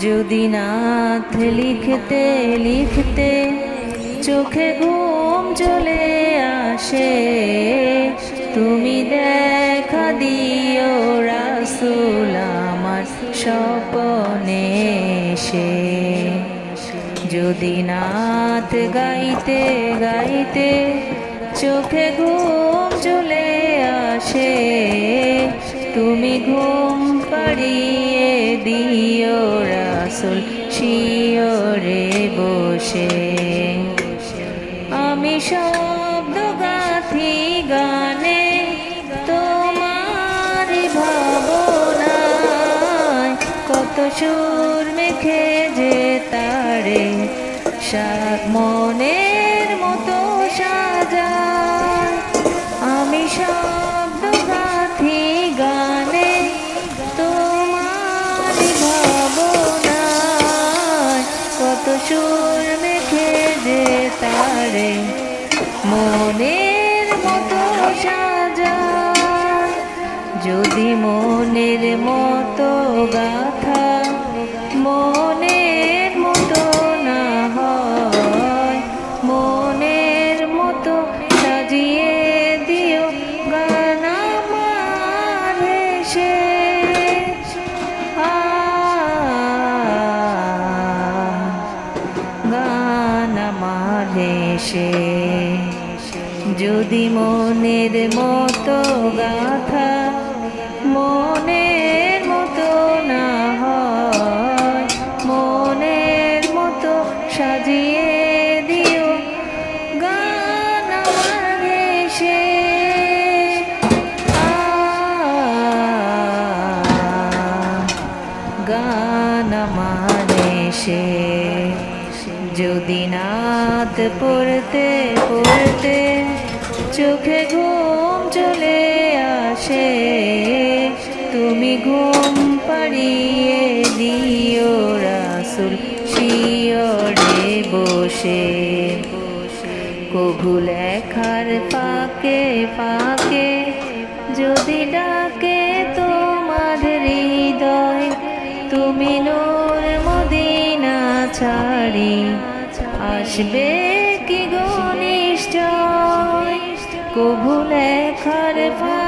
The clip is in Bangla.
যদি নাথ লিখতে লিখতে চোখে ঘুম চলে আসে, তুমি দেখা দিও রাসুল আমার স্বপনে সে যদি নাথ গাইতে গাইতে চোখে ঘুম চলে আসে, তুমি ঘুম পাড়িয়ে দিও রাসুল, শিওরে বসে। আমি শব্দ গাথি গানে, তোমার ভাবনায় কত সুর মেখে যে তারে মনের মতো সাজা। আমি শব্দ সুর মেখে যে তারে মনের মতো সাজা। যদি মনের মতো গাথা মনের মতো না হয়, মনের মতো সাজিয়ে দিও গান আমার হেসে। হেসে। যদি মনের মতো গাথা মনের মতো না হয়, মনের মতো সাজিয়ে দিও গান আমার ভেসে গান আমার এসে যদি নাত পড়তে পড়তে চোখে ঘুম চলে আসে, তুমি ঘুম পাড়িয়ে দিও রাসুল শিয়রে বসে। কভু লেখার পাকে পাকে যদি ডাকে তোমার হৃদয়, তুমি নূর মদিনা ছাড়ি। আসবে কি ঘনিষ্ঠ কবু লেখার ফাঁকে